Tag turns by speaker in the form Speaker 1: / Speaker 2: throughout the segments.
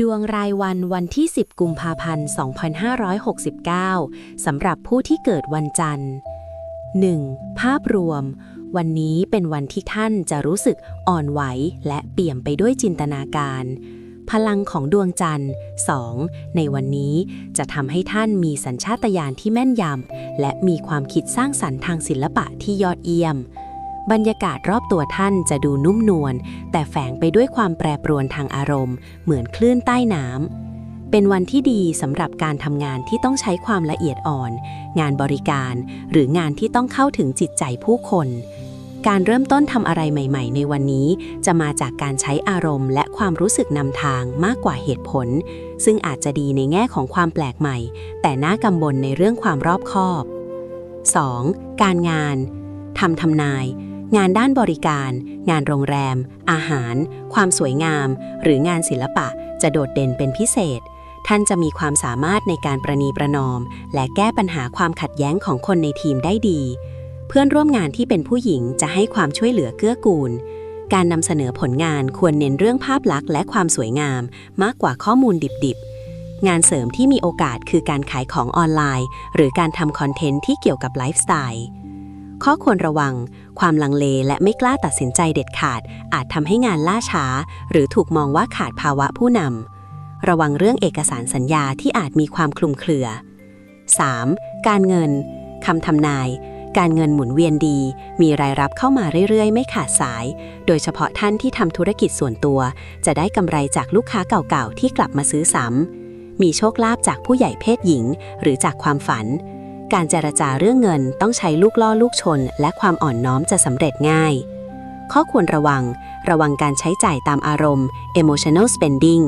Speaker 1: ดวงรายวันวันที่ 10 กุมภาพันธ์ 2569 สำหรับผู้ที่เกิดวันจันทร์ 1. ภาพรวม วันนี้เป็นวันที่ท่านจะรู้สึกอ่อนไหวและเปี่ยมไปด้วยจินตนาการ พลังของดวงจันทร์ 2. ในวันนี้จะทำให้ท่านมีสัญชาตญาณที่แม่นยำและมีความคิดสร้างสรรค์ทางศิลปะที่ยอดเยี่ยม บรรยากาศรอบตัวท่านจะดูนุ่มนวล แต่แฝงไปด้วยความแปรปรวนทางอารมณ์ เหมือนคลื่นใต้น้ำ เป็นวันที่ดีสำหรับการทำงานที่ต้องใช้ความละเอียดอ่อน งานบริการ หรืองานที่ต้องเข้าถึงจิตใจผู้คน การเริ่มต้นทำอะไรใหม่ ๆ ในวันนี้ จะมาจากการใช้อารมณ์ และความรู้สึกนำทางมากกว่าเหตุผล ซึ่งอาจจะดีในแง่ของความแปลกใหม่ แต่น่ากังวลในเรื่องความรอบคอบ 2. การงานทำทำนาย งานด้านบริการ งานโรงแรม อาหาร ความสวยงาม หรืองานศิลปะจะโดดเด่นเป็นพิเศษ ท่านจะมีความสามารถในการประนีประนอม และแก้ปัญหาความขัดแย้งของคนในทีมได้ดี เพื่อนร่วมงานที่เป็นผู้หญิงจะให้ความช่วยเหลือเกื้อกูล การนำเสนอผลงานควรเน้นเรื่องภาพลักษณ์และความสวยงาม มากกว่าข้อมูลดิบๆงานเสริมที่มีโอกาสคือการขายของออนไลน์ หรือการทำคอนเทนต์ที่เกี่ยวกับไลฟ์สไตล์ ข้อควรระวัง ความลังเลและไม่กล้าตัดสินใจเด็ดขาด อาจทำให้งานล่าช้า หรือถูกมองว่าขาดภาวะผู้นำระวังเรื่องเอกสารสัญญาที่อาจมีความคลุมเครือ 3. การเงินคำทำนาย การเงินหมุนเวียนดี มีรายรับเข้ามาเรื่อยๆ ไม่ขาดสาย โดยเฉพาะท่านที่ทำธุรกิจส่วนตัว จะได้กำไรจากลูกค้าเก่าๆ ที่กลับมาซื้อซ้ำมีโชคลาภจากผู้ใหญ่เพศหญิง หรือจากความฝัน การเจรจาเรื่องเงินต้องใช้ลูกล่อลูกชน และความอ่อนน้อมจะสำเร็จง่าย ข้อควรระวัง ระวังการใช้จ่ายตามอารมณ์ emotional spending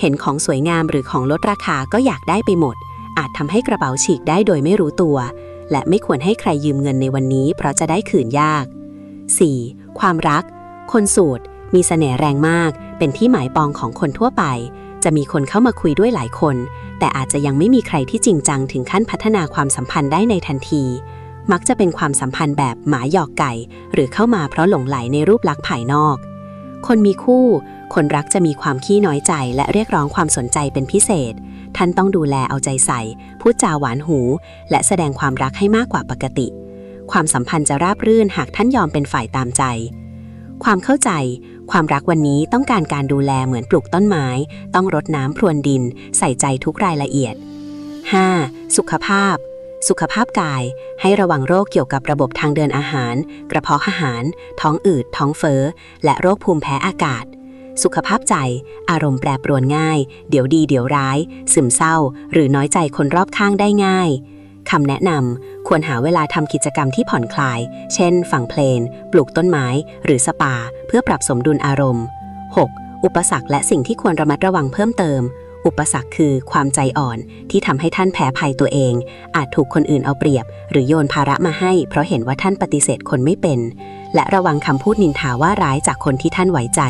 Speaker 1: เห็นของสวยงามหรือของลดราคาก็อยากได้ไปหมด อาจทำให้กระเป๋าฉีกได้โดยไม่รู้ตัว และไม่ควรให้ใครยืมเงินในวันนี้ เพราะจะได้คืนยาก 4. ความรัก คนสูตร มีเสน่ห์แรงมาก เป็นที่หมายปองของคนทั่วไป จะมีคนเข้ามาคุยด้วยหลายคน แต่อาจจะยังไม่มีใครที่จริงจังถึงขั้นพัฒนาความสัมพันธ์ได้ในทันที มักจะเป็นความสัมพันธ์แบบหมาหยอกไก่ หรือเข้ามาเพราะหลงไหลในรูปลักษณ์ภายนอก คนมีคู่ คนรักจะมีความขี้น้อยใจ และเรียกร้องความสนใจเป็นพิเศษ ท่านต้องดูแลเอาใจใส่ พูดจาหวานหู และแสดงความรักให้มากกว่าปกติ ความสัมพันธ์จะราบรื่นหากท่านยอมเป็นฝ่ายตามใจ ความเข้าใจ ความรักวันนี้ต้องการการดูแลเหมือนปลูกต้นไม้ ต้องรดน้ำพรวนดิน ใส่ใจทุกรายละเอียด 5. สุขภาพ สุขภาพกาย ให้ระวังโรคเกี่ยวกับระบบทางเดินอาหาร กระเพาะอาหาร ท้องอืด ท้องเฟ้อ และโรคภูมิแพ้อากาศ สุขภาพใจ อารมณ์แปรปรวนง่าย เดี๋ยวดีเดี๋ยวร้าย ซึมเศร้า หรือน้อยใจคนรอบข้างได้ง่าย คำแนะนำควรหาเวลาทำกิจกรรมที่ผ่อนคลาย เช่น ฟังเพลง ปลูกต้นไม้ หรือสปา เพื่อปรับสมดุลอารมณ์ 6. อุปสรรคและสิ่งที่ควรระมัดระวังเพิ่มเติม อุปสรรคคือความใจอ่อนที่ทำให้ท่านแพ้ภัยตัวเอง อาจถูกคนอื่นเอาเปรียบ หรือโยนภาระมาให้ เพราะเห็นว่าท่านปฏิเสธคนไม่เป็น และระวังคำพูดนินทาว่าร้ายจากคนที่ท่านไว้ใจ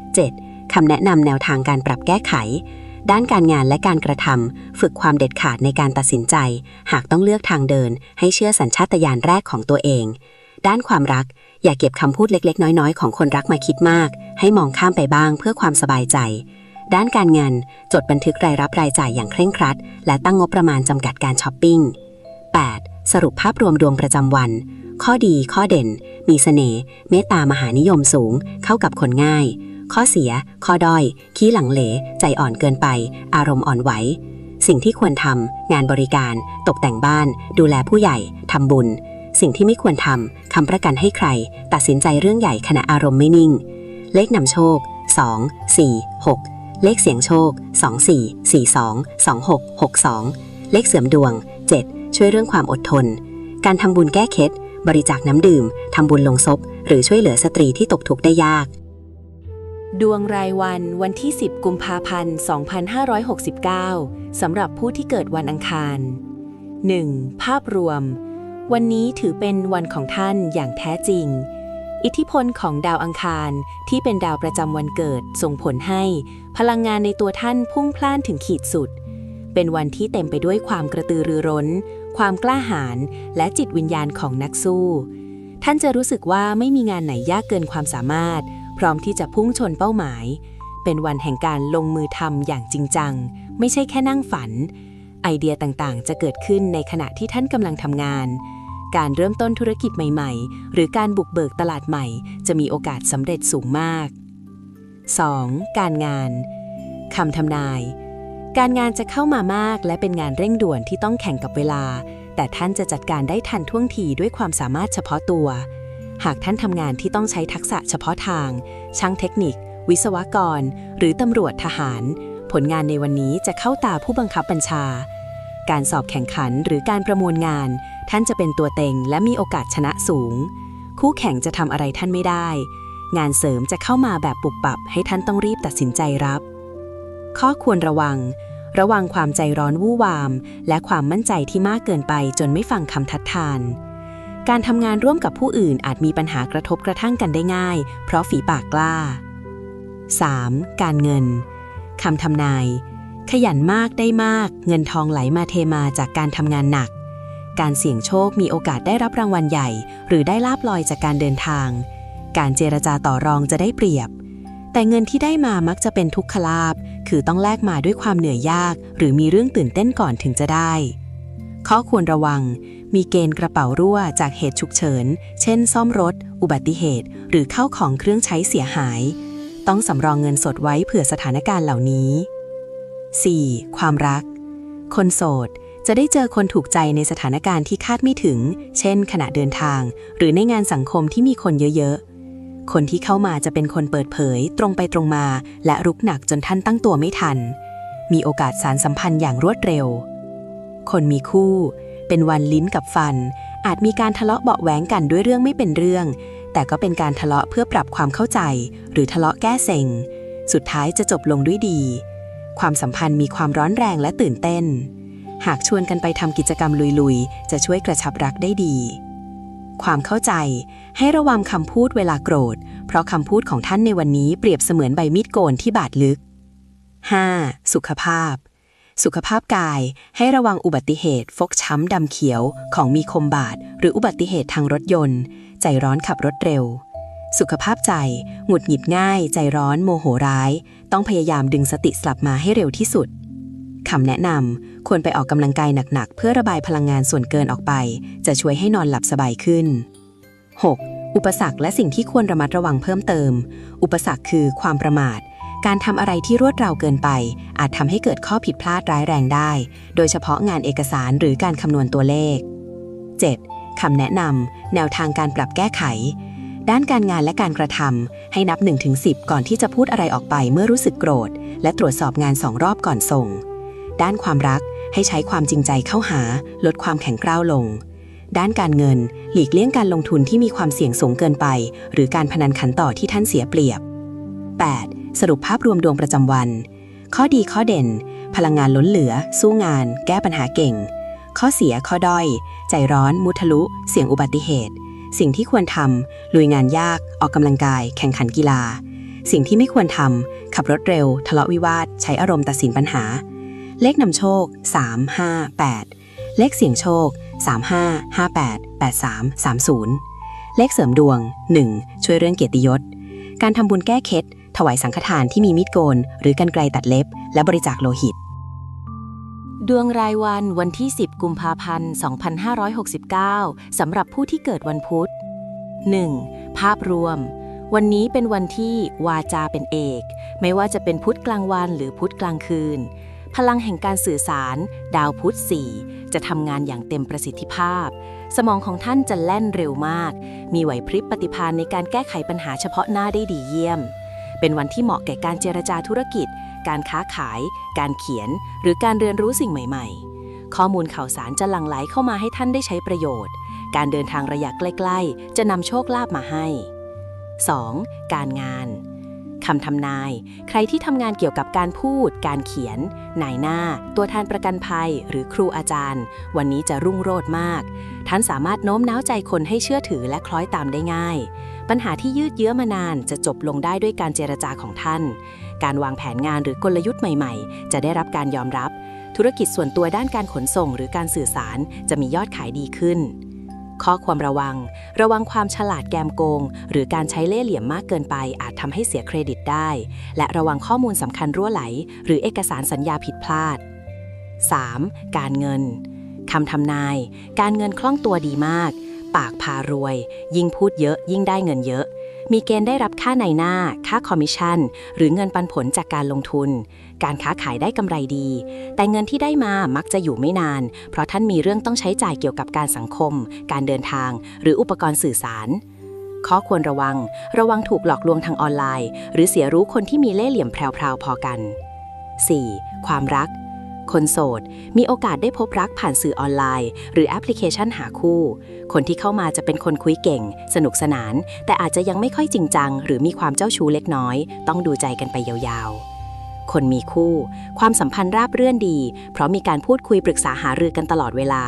Speaker 1: 7. คำแนะนำแนวทางการปรับแก้ไข ด้านการงานและการกระทำฝึกความเด็ดขาดในการตัดสินใจ หากต้องเลือกทางเดิน ให้เชื่อสัญชาตญาณแรกของตัวเอง ด้านความรัก อย่าเก็บคำพูดเล็ก ๆ น้อย ๆ ของคนรักมาคิดมาก ให้มองข้ามไปบ้างเพื่อความสบายใจ ด้านการเงิน จดบันทึกรายรับรายจ่ายอย่างเคร่งครัด และตั้งงบประมาณจำกัดการช้อปปิ้ง 8. สรุปภาพรวมดวงประจำวัน ข้อดีข้อเด่น มีเสน่ห์เมตตามหานิยมสูง เข้ากับคนง่าย ข้อเสีย ข้อด้อย ขี้หลังเหล ใจอ่อนเกินไป อารมณ์อ่อนไหว สิ่งที่ควรทำ งานบริการ ตกแต่งบ้าน ดูแลผู้ใหญ่ ทำบุญ สิ่งที่ไม่ควรทำ คำประกันให้ใคร ตัดสินใจเรื่องใหญ่ขณะอารมณ์ไม่นิ่ง เลขนำโชค 2 4 6 เลขเสียงโชค 24 42 26 62 เลขเสริมดวง 7 ช่วยเรื่องความอดทน การทำบุญแก้เคล็ดบริจาคน้ำดื่ม ทำบุญลงศพ หรือช่วยเหลือสตรีที่ตกทุกข์ได้ยาก
Speaker 2: ดวงรายวันวันที่ 10 กุมภาพันธ์ 2569 สำหรับผู้ที่เกิดวันอังคาร 1. ภาพรวม วันนี้ถือเป็นวันของท่านอย่างแท้จริง อิทธิพลของดาวอังคารที่เป็นดาวประจำวันเกิดส่งผลให้ พลังงานในตัวท่านพุ่งพล่านถึงขีดสุด เป็นวันที่เต็มไปด้วยความกระตือรือร้น ความกล้าหาญและจิตวิญญาณของนักสู้ ท่านจะรู้สึกว่าไม่มีงานไหนยากเกินความสามารถ พร้อมที่จะพุ่งชนเป้าหมาย เป็นวันแห่งการลงมือทำอย่างจริงจัง ไม่ใช่แค่นั่งฝัน ไอเดียต่างๆ จะเกิดขึ้นในขณะที่ท่านกำลังทำงาน การเริ่มต้นธุรกิจใหม่ ๆ หรือการบุกเบิกตลาดใหม่ จะมีโอกาสสำเร็จสูงมาก 2. การงานคำทำนาย การงานจะเข้ามามากและเป็นงานเร่งด่วนที่ต้องแข่งกับเวลา แต่ท่านจะจัดการได้ทันท่วงทีด้วยความสามารถเฉพาะตัว หากท่านทำงานที่ต้องใช้ทักษะเฉพาะทาง ช่างเทคนิค วิศวกร หรือตำรวจทหาร ผลงานในวันนี้จะเข้าตาผู้บังคับบัญชา การสอบแข่งขันหรือการประมวลงาน ท่านจะเป็นตัวเต็งและมีโอกาสชนะสูง คู่แข่งจะทำอะไรท่านไม่ได้ งานเสริมจะเข้ามาแบบปุบปับ ให้ท่านต้องรีบตัดสินใจรับ ข้อควรระวัง ระวังความใจร้อนวู่วาม และความมั่นใจที่มากเกินไปจนไม่ฟังคำทัดทาน การทำงานร่วมกับผู้อื่นอาจมีปัญหากระทบกระทั่งกันได้ง่าย เพราะฝีปากกล้า 3. การเงินคำทำนาย ขยันมากได้มาก เงินทองไหลมาเทมาจากการทำงานหนัก การเสี่ยงโชคมีโอกาสได้รับรางวัลใหญ่ หรือได้ลาบลอยจากการเดินทาง การเจรจาต่อรองจะได้เปรียบ แต่เงินที่ได้มามักจะเป็นทุกขลาบ คือต้องแลกมาด้วยความเหนื่อยยาก หรือมีเรื่องตื่นเต้นก่อนถึงจะได้ ข้อควรระวัง มีเกณฑ์กระเป๋ารั่วจากเหตุฉุกเฉิน เช่น ซ่อมรถ อุบัติเหตุ หรือเข้าของเครื่องใช้เสียหาย ต้องสำรองเงินสดไว้เผื่อสถานการณ์เหล่านี้ 4. ความรัก คนโสดจะได้เจอคนถูกใจในสถานการณ์ที่คาดไม่ถึง เช่น ขณะเดินทาง หรือในงานสังคมที่มีคนเยอะๆ คนที่เข้ามาจะเป็นคนเปิดเผย ตรงไปตรงมา และรุกหนักจนท่านตั้งตัวไม่ทัน มีโอกาสสารสัมพันธ์อย่างรวดเร็ว คนมีคู่ เป็นวันลิ้นกับฟัน อาจมีการทะเลาะเบาแหวงกันด้วยเรื่องไม่เป็นเรื่อง แต่ก็เป็นการทะเลาะเพื่อปรับความเข้าใจ หรือทะเลาะแก้เซ็ง สุดท้ายจะจบลงด้วยดี ความสัมพันธ์มีความร้อนแรงและตื่นเต้น หากชวนกันไปทำกิจกรรมลุยๆ จะช่วยกระชับรักได้ดี ความเข้าใจ ให้ระวังคำพูดเวลาโกรธ เพราะคำพูดของท่านในวันนี้เปรียบเสมือนใบมีดโกนที่บาดลึก 5. สุขภาพ สุขภาพกายให้ระวังอุบัติเหตุ ฟกช้ำดำเขียวของมีคมบาดหรืออุบัติเหตุทางรถยนต์ ใจร้อนขับรถเร็ว สุขภาพใจ หงุดหงิดง่าย ใจร้อนโมโหร้าย ต้องพยายามดึงสติกลับมาให้เร็วที่สุดคำแนะนำควรไปออกกำลังกายหนักๆ เพื่อระบายพลังงานส่วนเกินออกไป จะช่วยให้นอนหลับสบายขึ้น 6. อุปสรรคและสิ่งที่ควรระมัดระวังเพิ่มเติม อุปสรรคคือความประมาท การทำอะไรที่รวดเร็วเกินไป อาจทำให้เกิดข้อผิดพลาดร้ายแรงได้ โดยเฉพาะงานเอกสารหรือการคำนวณตัวเลข 7. คำแนะนำแนวทางการปรับแก้ไข ด้านการงานและการกระทำให้นับ 1-10 ก่อนที่จะพูดอะไรออกไปเมื่อรู้สึกโกรธ และตรวจสอบงานสองรอบก่อนส่ง ด้านความรักให้ใช้ความจริงใจเข้าหา ลดความแข็งกร้าวลง ด้านการเงิน หลีกเลี่ยงการลงทุนที่มีความเสี่ยงสูงเกินไป หรือการพนันขันต่อที่ท่านเสียเปรียบ 8. สรุปภาพรวมดวงประจำวัน ข้อดีข้อเด่น พลังงานล้นเหลือ สู้งาน แก้ปัญหาเก่ง ข้อเสียข้อด้อย ใจร้อน มุทะลุ เสี่ยงอุบัติเหตุ สิ่งที่ควรทำลุยงานยาก ออกกำลังกาย แข่งขันกีฬา สิ่งที่ไม่ควรทำขับรถเร็ว ทะเลาะวิวาท ใช้อารมณ์ตัดสินปัญหา เลขนำโชค 3 5 8 เลขเสี่ยงโชค 35 58 83 30 เลขเสริมดวง 1. ช่วยเรื่องเกียรติยศการทำบุญแก้เคล็ด ถวายสังฆทานที่มีมีดโกน หรือกันไกลตัดเล็บ และบริจาคโลหิต
Speaker 1: ดวงรายวันวันที่ 10 กุมภาพันธ์ 2569 สำหรับผู้ที่เกิดวันพุธ 1. ภาพรวม วันนี้เป็นวันที่วาจาเป็นเอก ไม่ว่าจะเป็นพุธกลางวันหรือพุธกลางคืน พลังแห่งการสื่อสาร ดาวพุธ 4 จะทำงานอย่างเต็มประสิทธิภาพสมองของท่านจะแล่นเร็วมาก มีไหวพริบปฏิภาณในการแก้ไขปัญหาเฉพาะหน้าได้ดีเยี่ยม เป็นวันที่เหมาะแก่การเจรจาธุรกิจ การค้าขาย การเขียน หรือการเรียนรู้สิ่งใหม่ ๆ ข้อมูลข่าวสารจะหลั่งไหลเข้ามาให้ท่านได้ใช้ประโยชน์ การเดินทางระยะใกล้ๆ จะนำโชคลาภมาให้ 2. การงานคำทำนาย ใครที่ทำงานเกี่ยวกับการพูด การเขียน นายหน้า ตัวแทนประกันภัย หรือครูอาจารย์ วันนี้จะรุ่งโรจน์มาก ท่านสามารถโน้มน้าวใจคนให้เชื่อถือและคล้อยตามได้ง่าย ปัญหาที่ยืดเยื้อมานานจะจบลงได้ด้วยการเจรจาของท่าน การวางแผนงานหรือกลยุทธ์ใหม่ๆ จะได้รับการยอมรับ ธุรกิจส่วนตัวด้านการขนส่งหรือการสื่อสารจะมียอดขายดีขึ้น
Speaker 2: ข้อความระวัง ระวังความฉลาดแกมโกง หรือการใช้เล่ห์เหลี่ยมมากเกินไปอาจทำให้เสียเครดิตได้ และระวังข้อมูลสำคัญรั่วไหล หรือเอกสารสัญญาผิดพลาด 3. การเงินคำทำนาย การเงินคล่องตัวดีมาก ปากพารวย ยิ่งพูดเยอะยิ่งได้เงินเยอะ มีเกณฑ์ได้รับค่าในหน้า ค่าคอมมิชชั่น หรือเงินปันผลจากการลงทุน การค้าขายได้กำไรดี แต่เงินที่ได้มามักจะอยู่ไม่นาน เพราะท่านมีเรื่องต้องใช้จ่ายเกี่ยวกับการสังคม การเดินทาง หรืออุปกรณ์สื่อสารข้อควรระวัง ระวังถูกหลอกลวงทางออนไลน์ หรือเสียรู้คนที่มีเล่ห์เหลี่ยมแพรวๆพอกัน 4. ความรัก คนโสด มีโอกาสได้พบรักผ่านสื่อออนไลน์ หรือแอปพลิเคชันหาคู่ คนที่เข้ามาจะเป็นคนคุยเก่ง สนุกสนาน แต่อาจจะยังไม่ค่อยจริงจัง หรือมีความเจ้าชู้เล็กน้อย ต้องดูใจกันไปยาวๆ คนมีคู่ ความสัมพันธ์ราบเรื่อนดี เพราะมีการพูดคุยปรึกษาหารือกันตลอดเวลา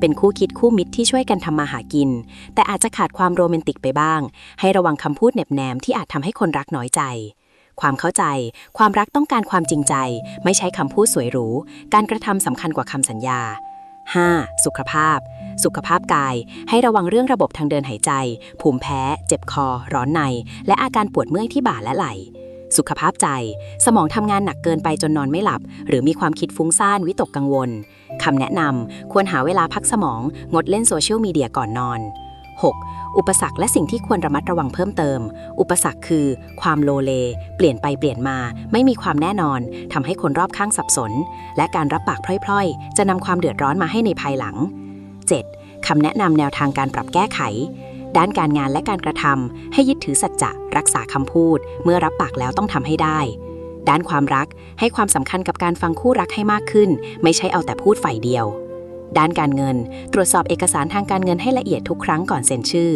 Speaker 2: เป็นคู่คิดคู่มิตรที่ช่วยกันทำมาหากิน แต่อาจจะขาดความโรแมนติกไปบ้าง ให้ระวังคำพูดเหน็บแนมที่อาจทำให้คนรักน้อยใจ ความเข้าใจ ความรักต้องการความจริงใจ ไม่ใช่คำพูดสวยหรู การกระทำสำคัญกว่าคำสัญญา 5. สุขภาพ สุขภาพกาย ให้ระวังเรื่องระบบทางเดินหายใจ ภูมิแพ้ เจ็บคอ ร้อนใน และอาการปวดเมื่อยที่บ่าและไหล่ สุขภาพใจ สมองทำงานหนักเกินไปจนนอนไม่หลับ หรือมีความคิดฟุ้งซ่านวิตกกังวลคำแนะนำควรหาเวลาพักสมอง งดเล่นโซเชียลมีเดียก่อนนอน 6. อุปสรรคและสิ่งที่ควรระมัดระวังเพิ่มเติม อุปสรรคคือ ความโลเล เปลี่ยนไปเปลี่ยนมา ไม่มีความแน่นอนทำให้คนรอบข้างสับสน และการรับปากพล่อยๆ จะนำความเดือดร้อนมาให้ในภายหลัง 7. คำแนะนำแนวทางการปรับแก้ไข ด้านการงานและการกระทำให้ยึดถือสัจจะรักษาคำพูด เมื่อรับปากแล้วต้องทำให้ได้ ด้านความรักให้ความสำคัญกับการฟังคู่รักให้มากขึ้น ไม่ใช่เอาแต่พูดฝ่ายเดียว ด้านการเงิน ตรวจสอบเอกสารทางการเงินให้ละเอียดทุกครั้งก่อนเซ็นชื่อ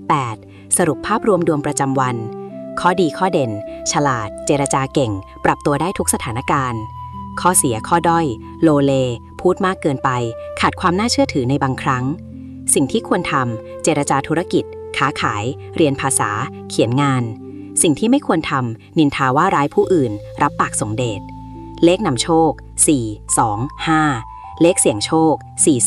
Speaker 2: 8. สรุปภาพรวมดวงประจำวัน ข้อดีข้อเด่น ฉลาด เจรจาเก่ง ปรับตัวได้ทุกสถานการณ์ ข้อเสียข้อด้อย โลเล พูดมากเกินไป ขาดความน่าเชื่อถือในบางครั้ง สิ่งที่ควรทำเจรจาธุรกิจ ค้าขาย เรียนภาษา เขียนงาน สิ่งที่ไม่ควรทำนินทาว่าร้ายผู้อื่น รับปากสงเดชเลขนำโชค 4 2 5 เลขเสี่ยงโชค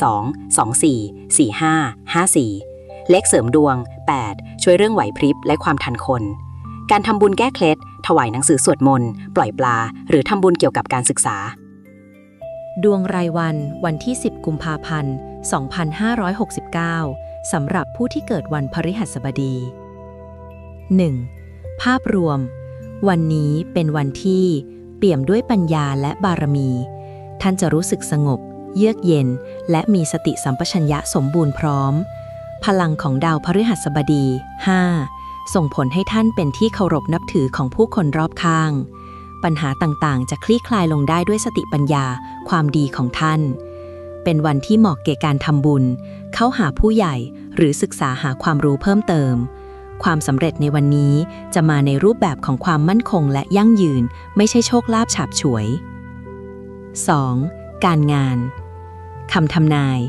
Speaker 2: 42 24 45 54 เลขเสริมดวง 8 ช่วยเรื่องไหวพริบและความทันคน การทำบุญแก้เคล็ด ถวายหนังสือสวดมนต์ ปล่อยปลา หรือทำบุญเกี่ยวกับการศึกษา
Speaker 1: ดวงรายวันวันที่ 10 กุมภาพันธ์ 2569 สำหรับผู้ที่เกิดวันพฤหัสบดี 1. ภาพรวม วันนี้เป็นวันที่เปี่ยมด้วยปัญญาและบารมี ท่านจะรู้สึกสงบ เยือกเย็น และมีสติสัมปชัญญะสมบูรณ์พร้อม พลังของดาวพฤหัสบดี 5. ส่งผลให้ท่านเป็นที่เคารพนับถือของผู้คนรอบข้าง ปัญหาต่างๆ จะคลี่คลายลงได้ด้วยสติปัญญาความดีของท่าน เป็นวันที่เหมาะแก่การทำบุญ เข้าหาผู้ใหญ่หรือศึกษาหาความรู้เพิ่มเติมความสำเร็จในวันนี้จะมาในรูปแบบของความมั่นคงและยั่งยืน ไม่ใช่โชคลาภฉาบฉวย 2. การงาน คำทำนาย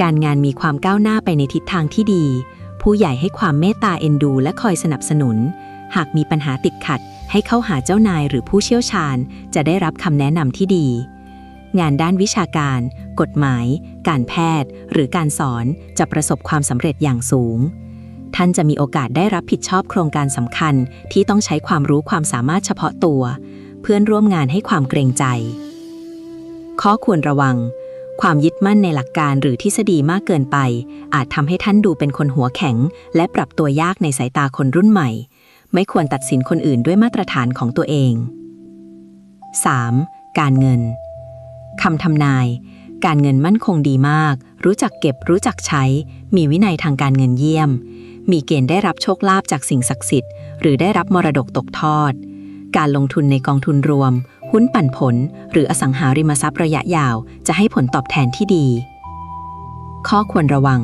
Speaker 1: การงานมีความก้าวหน้าไปในทิศทางที่ดี ผู้ใหญ่ให้ความเมตตาเอ็นดู และคอยสนับสนุน หากมีปัญหาติดขัด ให้เข้าหาเจ้านายหรือผู้เชี่ยวชาญ จะได้รับคำแนะนำที่ดี งานด้านวิชาการ กฎหมาย การแพทย์ หรือการสอนจะประสบความสำเร็จอย่างสูง ท่านจะมีโอกาสได้รับผิดชอบโครงการสำคัญที่ต้องใช้ความรู้ความสามารถเฉพาะตัว เพื่อนร่วมงานให้ความเกรงใจ ข้อควรระวัง ความยึดมั่นในหลักการหรือทฤษฎีมากเกินไป อาจทำให้ท่านดูเป็นคนหัวแข็ง และปรับตัวยากในสายตาคนรุ่นใหม่ ไม่ควรตัดสินคนอื่นด้วยมาตรฐานของตัวเอง 3. การเงินคำทำนาย การเงินมั่นคงดีมาก รู้จักเก็บรู้จักใช้ มีวินัยทางการเงินเยี่ยม มีเกณฑ์ได้รับโชคลาภจากสิ่งศักดิ์สิทธิ์ หรือได้รับมรดกตกทอด การลงทุนในกองทุนรวม หุ้นปั่นผล หรืออสังหาริมทรัพย์ระยะยาวจะให้ผลตอบแทนที่ดี ข้อควรระวัง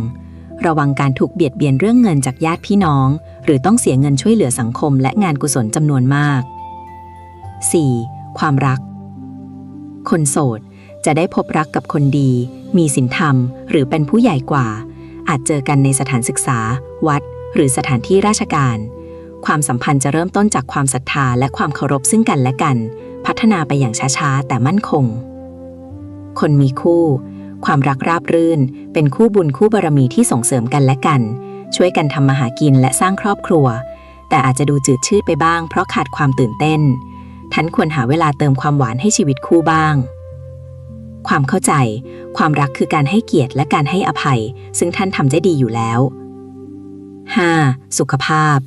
Speaker 1: ระวังการถูกเบียดเบียนเรื่องเงินจากญาติพี่น้อง หรือต้องเสียเงินช่วยเหลือสังคมและงานกุศลจำนวนมาก 4. ความรัก คนโสดจะได้พบรักกับคนดี มีศีลธรรม หรือเป็นผู้ใหญ่กว่า อาจเจอกันในสถานศึกษา วัด หรือสถานที่ราชการ ความสัมพันธ์จะเริ่มต้นจากความศรัทธาและความเคารพซึ่งกันและกัน พัฒนาไปอย่างช้าๆ แต่มั่นคง คนมีคู่ ความรักราบรื่น เป็นคู่บุญคู่บารมีที่ส่งเสริมกันและกัน ช่วยกันทำมาหากินและสร้างครอบครัว แต่อาจจะดูจืดชืดไปบ้างเพราะขาดความตื่นเต้นท่านควรหาเวลาเติมความหวานให้ชีวิตคู่บ้าง ความเข้าใจ ความรักคือการให้เกียรติและการให้อภัย ซึ่งท่านทำได้ดีอยู่แล้ว 5. สุขภาพ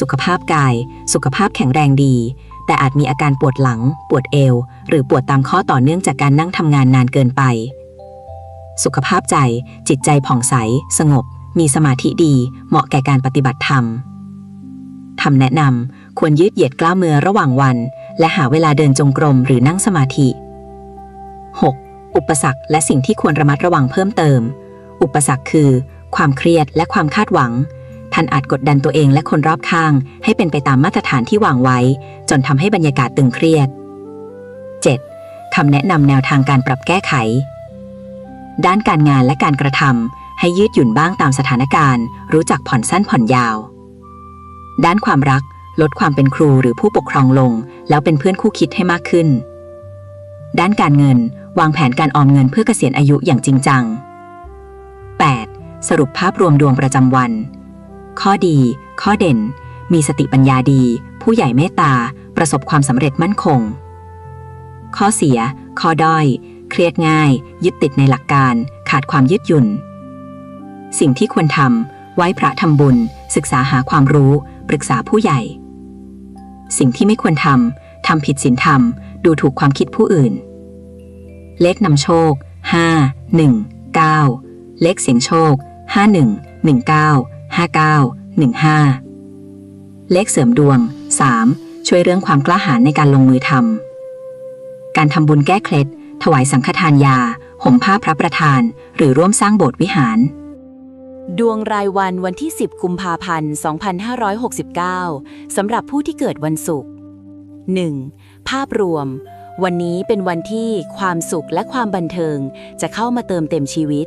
Speaker 1: สุขภาพกาย สุขภาพแข็งแรงดี แต่อาจมีอาการปวดหลัง ปวดเอว หรือปวดตามข้อต่อเนื่องจากการนั่งทำงานนานเกินไป สุขภาพใจ จิตใจผ่องใส สงบ มีสมาธิดี เหมาะแก่การปฏิบัติธรรมคำแนะนำควรยืดเหยียดกล้ามเนื้อระหว่างวัน และหาเวลาเดินจงกรมหรือนั่งสมาธิ 6. อุปสรรคและสิ่งที่ควรระมัดระวังเพิ่มเติม อุปสรรคคือ ความเครียดและความคาดหวัง นอาจกดดันตัวเองและคนรอบข้าง ให้เป็นไปตามมาตรฐานที่วางไว้ จนทำให้บรรยากาศตึงเครียด 7. คำแนะนำแนวทางการปรับแก้ไข ด้านการงานและการกระทำให้ยืดหยุ่นบ้างตามสถานการณ์ รู้จักผ่อนสั้นผ่อนยาว ด้านความรักลดความเป็นครูหรือผู้ปกครองลง แล้วเป็นเพื่อนคู่คิดให้มากขึ้น ด้านการเงินวางแผนการออมเงินเพื่อเกษียณอายุอย่างจริงจัง 8. สรุปภาพรวมดวงประจำวัน ข้อดี ข้อเด่น มีสติปัญญาดี ผู้ใหญ่เมตตา ประสบความสำเร็จมั่นคง ข้อเสีย ข้อด้อย เครียดง่าย ยึดติดในหลักการ ขาดความยืดหยุ่น สิ่งที่ควรทำไหว้พระทำบุญ ศึกษาหาความรู้ ปรึกษาผู้ใหญ่ สิ่งที่ไม่ควรทำทำผิดศีลธรรม ดูถูกความคิดผู้อื่น เลขนำโชค 5 1 9 เลขเสียงโชค 51 59 15 เลขเสริมดวง 3. ช่วยเรื่องความกล้าหาญในการลงมือทำ การทำบุญแก้เคล็ด ถวายสังฆทานยา ห่มผ้าพระประธาน หรือร่วมสร้างโบสถ์วิหาร
Speaker 2: ดวงรายวันวันที่ 10 กุมภาพันธ์ 2569 สำหรับผู้ที่เกิดวันศุกร์ 1. ภาพรวม วันนี้เป็นวันที่ความสุขและความบันเทิงจะเข้ามาเติมเต็มชีวิต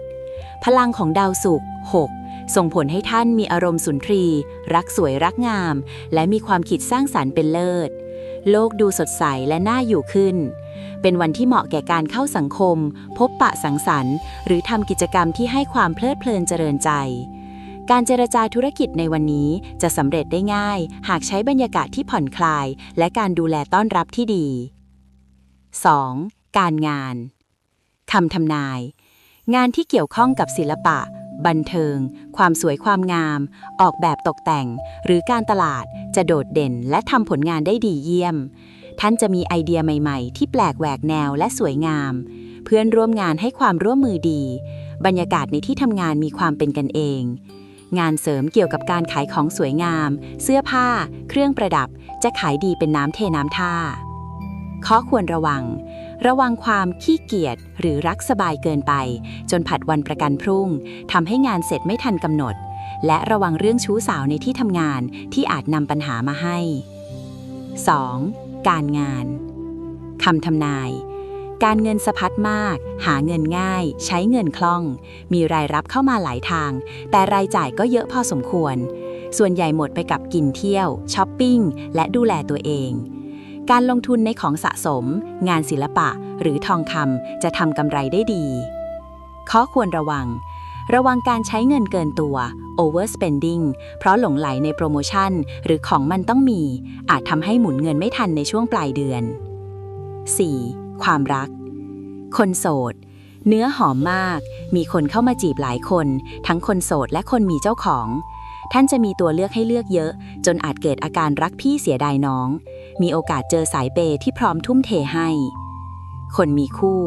Speaker 2: พลังของดาวศุกร์6 ส่งผลให้ท่านมีอารมณ์สุนทรี รักสวยรักงาม และมีความคิดสร้างสรรค์เป็นเลิศ โลกดูสดใสและน่าอยู่ขึ้น เป็นวันที่เหมาะแก่การเข้าสังคม พบปะสังสรรค์ หรือทำกิจกรรมที่ให้ความเพลิดเพลินเจริญใจ การเจรจาธุรกิจในวันนี้จะสำเร็จได้ง่าย หากใช้บรรยากาศที่ผ่อนคลาย และการดูแลต้อนรับที่ดี 2. การงานคำทำนาย งานที่เกี่ยวข้องกับศิลปะ บันเทิง ความสวยความงาม ออกแบบตกแต่ง หรือการตลาดจะโดดเด่นและทำผลงานได้ดีเยี่ยม ท่านจะมีไอเดียใหม่ๆ ที่แปลกแหวกแนวและสวยงาม เพื่อนร่วมงานให้ความร่วมมือดี บรรยากาศในที่ทำงานมีความเป็นกันเอง งานเสริมเกี่ยวกับการขายของสวยงาม เสื้อผ้า เครื่องประดับ จะขายดีเป็นน้ำเทน้ำท่าข้อควรระวัง ระวังความขี้เกียจหรือรักสบายเกินไป จนผัดวันประกันพรุ่งทำให้งานเสร็จไม่ทันกำหนด และระวังเรื่องชู้สาวในที่ทำงานที่อาจนำปัญหามาให้ 2. การงานคำทำนาย การเงินสะพัดมาก หาเงินง่าย ใช้เงินคล่อง มีรายรับเข้ามาหลายทาง แต่รายจ่ายก็เยอะพอสมควร ส่วนใหญ่หมดไปกับกินเที่ยวช้อปปิ้ง และดูแลตัวเอง การลงทุนในของสะสม งานศิลปะ หรือทองคำจะทำกำไรได้ดี ข้อควรระวัง ระวังการใช้เงินเกินตัว overspending เพราะหลงไหลในโปรโมชั่น หรือของมันต้องมี อาจทำให้หมุนเงินไม่ทันในช่วงปลายเดือน 4. ความรัก คนโสด เนื้อหอมมาก มีคนเข้ามาจีบหลายคน ทั้งคนโสดและคนมีเจ้าของ ท่านจะมีตัวเลือกให้เลือกเยอะ จนอาจเกิดอาการรักพี่เสียดายน้อง มีโอกาสเจอสายเปย์ที่พร้อมทุ่มเทให้ คนมีคู่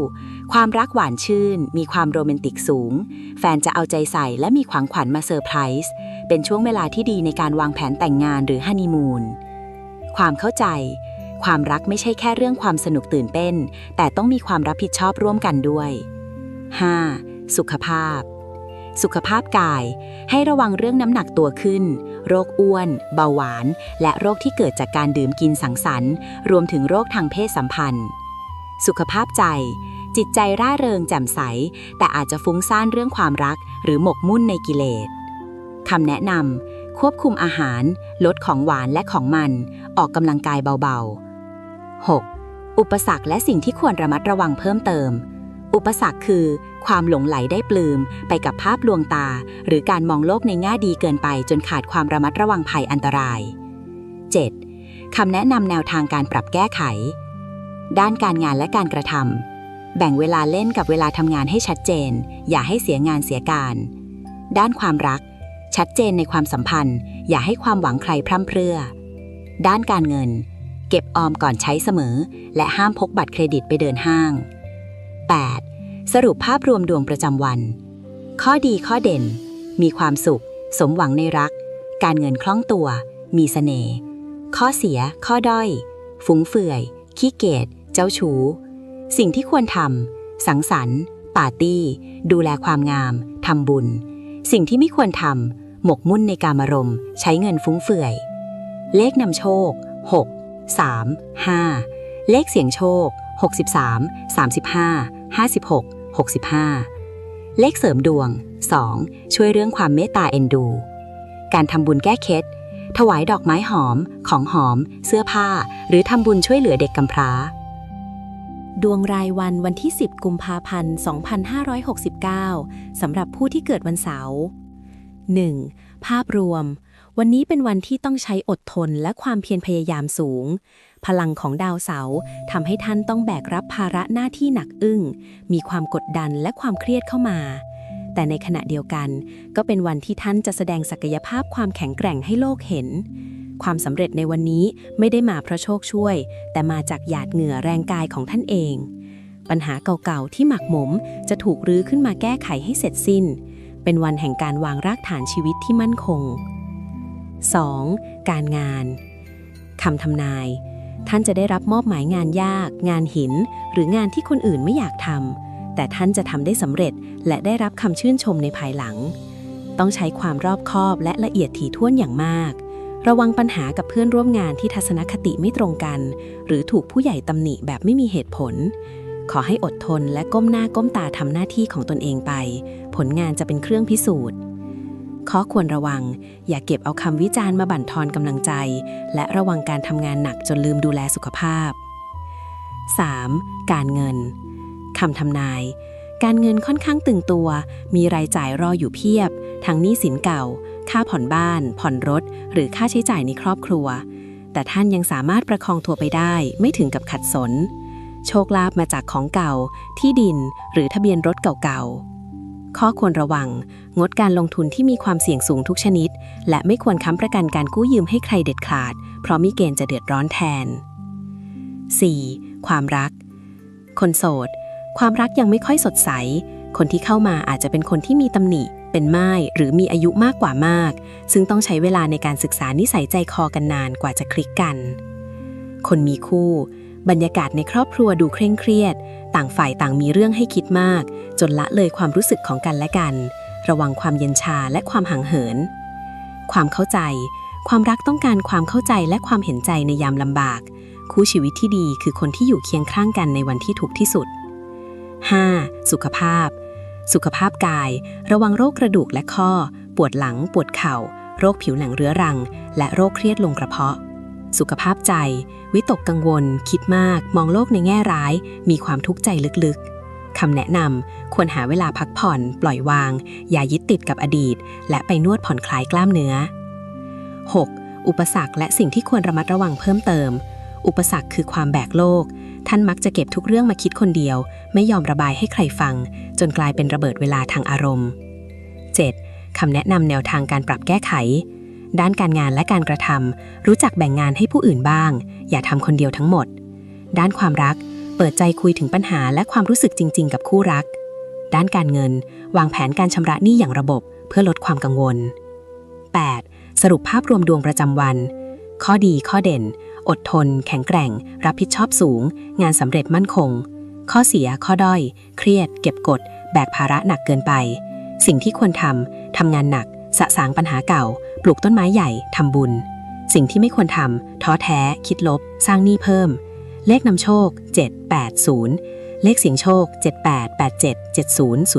Speaker 2: ความรักหวานชื่น มีความโรแมนติกสูง แฟนจะเอาใจใส่และมีของขวัญมาเซอร์ไพรส์เป็นช่วงเวลาที่ดีในการวางแผนแต่งงานหรือฮันนีมูนความเข้าใจ ความรักไม่ใช่แค่เรื่องความสนุกตื่นเต้น แต่ต้องมีความรับผิดชอบร่วมกันด้วย 5. สุขภาพ สุขภาพกาย ให้ระวังเรื่องน้ำหนักตัวขึ้น โรคอ้วน เบาหวาน และโรคที่เกิดจากการดื่มกินสังสรรค์ รวมถึงโรคทางเพศสัมพันธ์ สุขภาพใจ จิตใจร่าเริงแจ่มใส แต่อาจจะฟุ้งซ่านเรื่องความรัก หรือหมกมุ่นในกิเลสคำแนะนำควบคุมอาหาร ลดของหวานและของมัน ออกกำลังกายเบาๆ 6. อุปสรรคและสิ่งที่ควรระมัดระวังเพิ่มเติม อุปสรรคคือ ความหลงไหลได้ปลืมไปกับภาพลวงตา หรือการมองโลกในแง่ดีเกินไปจนขาดความระมัดระวังภัยอันตราย 7. คำแนะนำแนวทางการปรับแก้ไข ด้านการงานและการกระทำแบ่งเวลาเล่นกับเวลาทำงานให้ชัดเจน อย่าให้เสียงานเสียการ ด้านความรัก ชัดเจนในความสัมพันธ์ อย่าให้ความหวังใครพร่ำเพรื่อ ด้านการเงิน เก็บออมก่อนใช้เสมอ และห้ามพกบัตรเครดิตไปเดินห้าง 8. สรุปภาพรวมดวงประจำวัน ข้อดีข้อเด่น มีความสุข สมหวังในรัก การเงินคล่องตัว มีเสน่ห์ ข้อเสีย ข้อด้อยฟุ้งเฟือย ขี้เกียจ เจ้าชู้ สิ่งที่ควรทำ สังสรรค์ปาร์ตี้ ดูแลความงาม ทำบุญ สิ่งที่ไม่ควรทำ หมกมุ่นในการมารมณ์ ใช้เงินฟุ้งเฟือย เลขนำโชค 6 3 5 เลขเสียงโชค 63 35 56 65 เลขเสริมดวง 2. ช่วยเรื่องความเมตตาเอ็นดู การทำบุญแก้เคล็ดถวายดอกไม้หอม ของหอม เสื้อผ้า หรือทำบุญช่วยเหลือเด็กกำพร้า
Speaker 1: ดวงรายวันวันที่ 10 กุมภาพันธ์ 2569 สำหรับผู้ที่เกิดวันเสาร์ 1. ภาพรวม วันนี้เป็นวันที่ต้องใช้อดทนและความเพียรพยายามสูง พลังของดาวเสาร์ทำให้ท่านต้องแบกรับภาระหน้าที่หนักอึ้ง มีความกดดันและความเครียดเข้ามา แต่ในขณะเดียวกัน ก็เป็นวันที่ท่านจะแสดงศักยภาพความแข็งแกร่งให้โลกเห็น ความสำเร็จในวันนี้ไม่ได้มาเพราะโชคช่วย แต่มาจากหยาดเหงื่อแรงกายของท่านเอง ปัญหาเก่าๆที่หมักหมมจะถูกรื้อขึ้นมาแก้ไขให้เสร็จสิ้น เป็นวันแห่งการวางรากฐานชีวิตที่มั่นคง 2. การงานคำทำนาย ท่านจะได้รับมอบหมายงานยาก งานหิน หรืองานที่คนอื่นไม่อยากทำแต่ท่านจะทำได้สำเร็จและได้รับคำชื่นชมในภายหลัง ต้องใช้ความรอบคอบและละเอียดถี่ถ้วนอย่างมาก ระวังปัญหากับเพื่อนร่วมงานที่ทัศนคติไม่ตรงกัน หรือถูกผู้ใหญ่ตำหนิแบบไม่มีเหตุผล ขอให้อดทนและก้มหน้าก้มตาทำหน้าที่ของตนเองไป ผลงานจะเป็นเครื่องพิสูจน์ ข้อควรระวัง อย่าเก็บเอาคำวิจารณ์มาบั่นทอนกำลังใจ และระวังการทำงานหนักจนลืมดูแลสุขภาพ 3. การเงินคำทำนาย การเงินค่อนข้างตึงตัว มีรายจ่ายรออยู่เพียบ ทั้งหนี้สินเก่า ค่าผ่อนบ้าน ผ่อนรถ หรือค่าใช้จ่ายในครอบครัว แต่ท่านยังสามารถประคองตัวไปได้ ไม่ถึงกับขัดสน โชคลาภมาจากของเก่า ที่ดิน หรือทะเบียนรถเก่าๆ ข้อควรระวัง งดการลงทุนที่มีความเสี่ยงสูงทุกชนิด และไม่ควรค้ำประกันการกู้ยืมให้ใครเด็ดขาด เพราะมีเกณฑ์จะเดือดร้อนแทน 4. ความรัก คนโสด ความรักยังไม่ค่อยสดใส คนที่เข้ามาอาจจะเป็นคนที่มีตำหนิ เป็นไม้หรือมีอายุมากกว่ามาก ซึ่งต้องใช้เวลาในการศึกษานิสัยใจคอกันนานกว่าจะคลิกกัน คนมีคู่ บรรยากาศในครอบครัวดูเคร่งเครียด ต่างฝ่ายต่างมีเรื่องให้คิดมาก จนละเลยความรู้สึกของกันและกัน ระวังความเย็นชาและความห่างเหิน ความเข้าใจ ความรักต้องการความเข้าใจและความเห็นใจในยามลำบาก คู่ชีวิตที่ดีคือคนที่อยู่เคียงข้างกันในวันที่ทุกที่สุด 5. สุขภาพ สุขภาพกาย ระวังโรคกระดูกและข้อ ปวดหลัง ปวดเข่า โรคผิวหนังเรื้อรัง และโรคเครียดลงกระเพาะ สุขภาพใจ วิตกกังวล คิดมาก มองโลกในแง่ร้าย มีความทุกข์ใจลึกๆ คำแนะนำควรหาเวลาพักผ่อน ปล่อยวาง อย่ายึดติดกับอดีต และไปนวดผ่อนคลายกล้ามเนื้อ 6. อุปสรรคและสิ่งที่ควรระมัดระวังเพิ่มเติม อุปสรรคคือความแบกโลก ท่านมักจะเก็บทุกเรื่องมาคิดคนเดียว ไม่ยอมระบายให้ใครฟัง จนกลายเป็นระเบิดเวลาทางอารมณ์ 7. คำแนะนำแนวทางการปรับแก้ไข ด้านการงานและการกระทำรู้จักแบ่งงานให้ผู้อื่นบ้าง อย่าทำคนเดียวทั้งหมด ด้านความรัก เปิดใจคุยถึงปัญหาและความรู้สึกจริง ๆ กับคู่รัก ด้านการเงิน วางแผนการชำระหนี้อย่างระบบเพื่อลดความกังวล 8. สรุปภาพรวมดวงประจำวัน ข้อดีข้อเด่น อดทน แข็งแกร่ง รับผิดชอบสูง งานสำเร็จมั่นคง ข้อเสียข้อด้อย เครียด เก็บกด แบกภาระหนักเกินไป สิ่งที่ควรทำทำงานหนัก สะสางปัญหาเก่า ปลูกต้นไม้ใหญ่ทำบุญ สิ่งที่ไม่ควรทำท้อแท้ คิดลบ สร้างหนี้เพิ่ม เลขนำโชค 780 เลขเสียงโชค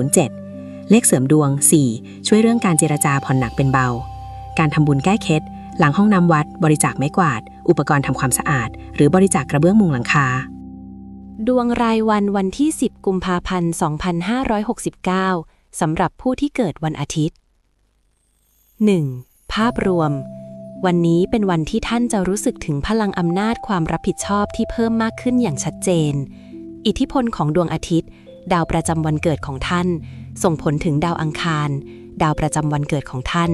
Speaker 1: 78877007 เลขเสริมดวง 4 ช่วยเรื่องการเจรจาผ่อนหนักเป็นเบา การทำบุญแก้เคล็ดหลังห้องน้ำวัด บริจาคไม้กวาด อุปกรณ์ทำความสะอาด หรือบริจาคกระเบื้องมุงหลังคา
Speaker 2: ดวงรายวันวันที่ 10 กุมภาพันธ์ 2569 สำหรับผู้ที่เกิดวันอาทิตย์ 1. ภาพรวม วันนี้เป็นวันที่ท่านจะรู้สึกถึงพลังอำนาจความรับผิดชอบที่เพิ่มมากขึ้นอย่างชัดเจน อิทธิพลของดวงอาทิตย์ ดาวประจำวันเกิดของท่าน ส่งผลถึงดาวอังคาร ดาวประจำวันเกิดของท่าน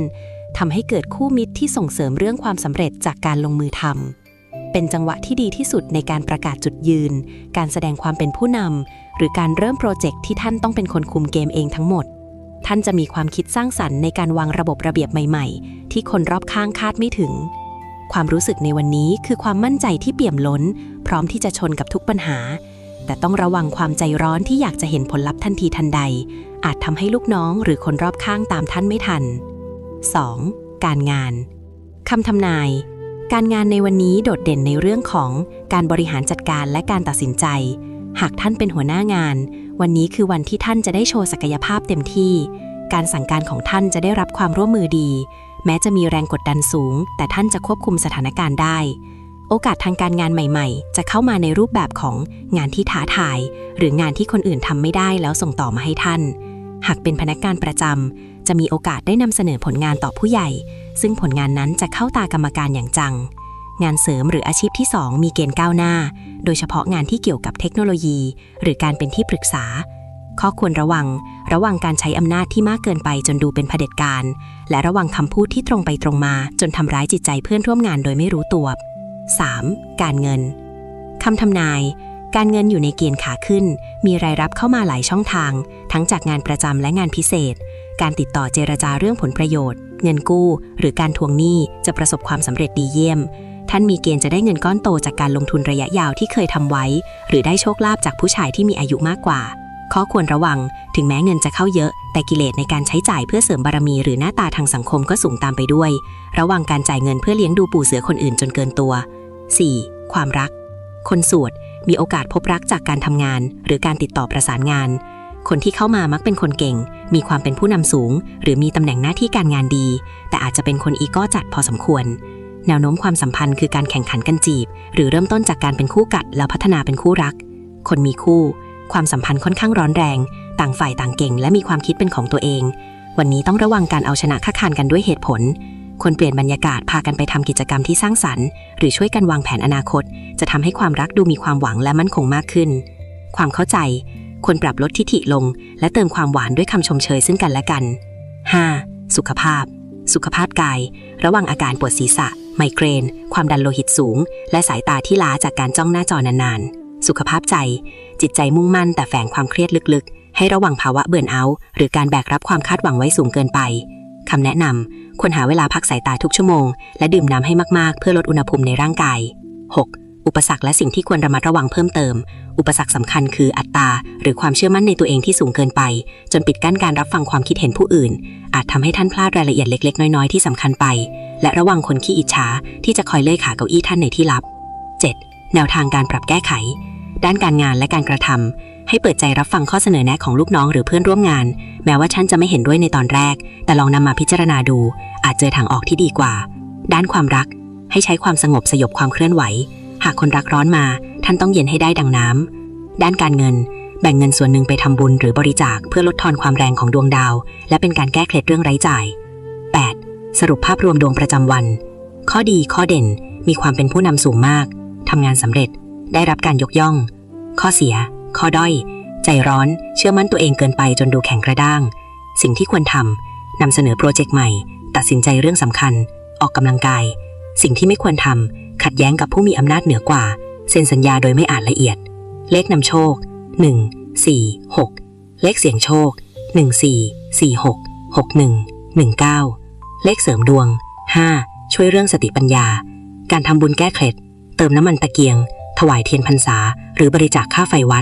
Speaker 2: ทำให้เกิดคู่มิตรที่ส่งเสริมเรื่องความสำเร็จจากการลงมือทำเป็นจังหวะที่ดีที่สุดในการประกาศจุดยืน การแสดงความเป็นผู้นำหรือการเริ่มโปรเจกต์ที่ท่านต้องเป็นคนคุมเกมเองทั้งหมด ท่านจะมีความคิดสร้างสรรค์ในการวางระบบระเบียบใหม่ ๆ ที่คนรอบข้างคาดไม่ถึง ความรู้สึกในวันนี้คือความมั่นใจที่เปี่ยมล้น พร้อมที่จะชนกับทุกปัญหา แต่ต้องระวังความใจร้อนที่อยากจะเห็นผลลัพธ์ทันทีทันใด อาจทำให้ลูกน้องหรือคนรอบข้างตามท่านไม่ทัน 2. การงานคำทำนาย การงานในวันนี้โดดเด่นในเรื่องของการบริหารจัดการและการตัดสินใจ หากท่านเป็นหัวหน้างาน วันนี้คือวันที่ท่านจะได้โชว์ศักยภาพเต็มที่ การสั่งการของท่านจะได้รับความร่วมมือดี แม้จะมีแรงกดดันสูง แต่ท่านจะควบคุมสถานการณ์ได้ โอกาสทางการงานใหม่ ๆ จะเข้ามาในรูปแบบของงานที่ท้าทาย หรืองานที่คนอื่นทำไม่ได้แล้วส่งต่อมาให้ท่าน หากเป็นพนักงานประจำจะมีโอกาสได้นำเสนอผลงานต่อผู้ใหญ่ ซึ่งผลงานนั้นจะเข้าตากรรมการอย่างจัง งานเสริมหรืออาชีพที่ 2 มีเกณฑ์ก้าวหน้า โดยเฉพาะงานที่เกี่ยวกับเทคโนโลยี หรือการเป็นที่ปรึกษา ข้อควรระวัง ระวังการใช้อำนาจที่มากเกินไปจนดูเป็นเผด็จการ และระวังคำพูดที่ตรงไปตรงมา จนทำร้ายจิตใจเพื่อนร่วมงานโดยไม่รู้ตัว 3. การเงินคำทำนาย การเงินอยู่ในเกณฑ์ขาขึ้น มีรายรับเข้ามาหลายช่องทาง ทั้งจากงานประจำและงานพิเศษ การติดต่อเจรจาเรื่องผลประโยชน์ เงินกู้ หรือการทวงหนี้จะประสบความสำเร็จดีเยี่ยม ท่านมีเกณฑ์จะได้เงินก้อนโตจากการลงทุนระยะยาวที่เคยทำไว้ หรือได้โชคลาภจากผู้ชายที่มีอายุมากกว่า ข้อควรระวัง ถึงแม้เงินจะเข้าเยอะ แต่กิเลสในการใช้จ่ายเพื่อเสริมบารมีหรือหน้าตาทางสังคมก็สูงตามไปด้วย ระวังการจ่ายเงินเพื่อเลี้ยงดูปู่เสือคนอื่นจนเกินตัว 4. ความรัก คนโสวดมีโอกาสพบรักจากการทำงาน หรือการติดต่อประสานงาน คนที่เข้ามามักเป็นคนเก่ง มีความเป็นผู้นำสูง หรือมีตำแหน่งหน้าที่การงานดี แต่อาจจะเป็นคนอีก้จัดพอสมควร แนวโน้มความสัมพันธ์คือการแข่งขันกันจีบ หรือเริ่มต้นจากการเป็นคู่กัดแล้วพัฒนาเป็นคู่รัก คนมีคู่ ความสัมพันธ์ค่อนข้างร้อนแรง ต่างฝ่ายต่างเก่งและมีความคิดเป็นของตัวเอง วันนี้ต้องระวังการเอาชนะค้าคานกันด้วยเหตุผลควรเปลี่ยนบรรยากาศพากันไปทำกิจกรรมที่สร้างสรรค์ หรือช่วยกันวางแผนอนาคต จะทำให้ความรักดูมีความหวังและมั่นคงมากขึ้น ความเข้าใจ ควรปรับลดทิฐิลง และเติมความหวานด้วยคำชมเชยซึ่งกันและกัน 5. สุขภาพ สุขภาพกาย ระวังอาการปวดศีรษะ ไมเกรน ความดันโลหิตสูง และสายตาที่ล้าจากการจ้องหน้าจอนานๆ สุขภาพใจ จิตใจมุ่งมั่นแต่แฝงความเครียดลึกๆ ให้ระวังภาวะเบื่อเอาหรือการแบกรับความคาดหวังไว้สูงเกินไปคำแนะนำควรหาเวลาพักสายตาทุกชั่วโมง และดื่มน้ำให้มากๆ เพื่อลดอุณหภูมิในร่างกาย 6. อุปสรรคและสิ่งที่ควรระมัดระวังเพิ่มเติม อุปสรรคสำคัญคืออัตตาหรือความเชื่อมั่นในตัวเองที่สูงเกินไป จนปิดกั้นการรับฟังความคิดเห็นผู้อื่น อาจทำให้ท่านพลาดรายละเอียดเล็ก ๆ น้อย ๆ ที่สำคัญไป และระวังคนขี้อิจฉาที่จะคอยเลื่อยขาเก้าอี้ท่านในที่ลับ 7. แนวทางการปรับแก้ไข ด้านการงานและการกระทำให้เปิดใจรับฟังข้อเสนอแนะของลูกน้องหรือเพื่อนร่วมงาน แม้ว่าท่านจะไม่เห็นด้วยในตอนแรก แต่ลองนำมาพิจารณาดู อาจเจอทางออกที่ดีกว่า ด้านความรัก ให้ใช้ความสงบสยบความเคลื่อนไหว หากคนรักร้อนมาท่านต้องเย็นให้ได้ดังน้ำด้านการเงิน แบ่งเงินส่วนหนึ่งไปทำบุญหรือบริจาคเพื่อลดทอนความแรงของดวงดาว และเป็นการแก้เคล็ดเรื่องไร้จ่าย 8. สรุปภาพรวมดวงประจำวัน ข้อดีข้อเด่น มีความเป็นผู้นำสูงมากทำงานสำเร็จ ได้รับการยกย่อง ข้อเสีย ข้อด้อย ใจร้อน เชื่อมั่นตัวเองเกินไปจนดูแข็งกระด้าง สิ่งที่ควรทำนำเสนอโปรเจกต์ใหม่ ตัดสินใจเรื่องสำคัญ ออกกำลังกาย สิ่งที่ไม่ควรทำ ขัดแย้งกับผู้มีอำนาจเหนือกว่า เซ็นสัญญาโดยไม่อ่านละเอียด เลขนำโชค 1 4 6 เลขเสี่ยงโชค 1 4 4 6 6 1 1 9 เลขเสริมดวง 5 ช่วยเรื่องสติปัญญา การทำบุญแก้เคล็ด เติมน้ำมันตะเกียง ถวายเทียนพรรษา หรือบริจาคค่าไฟวัด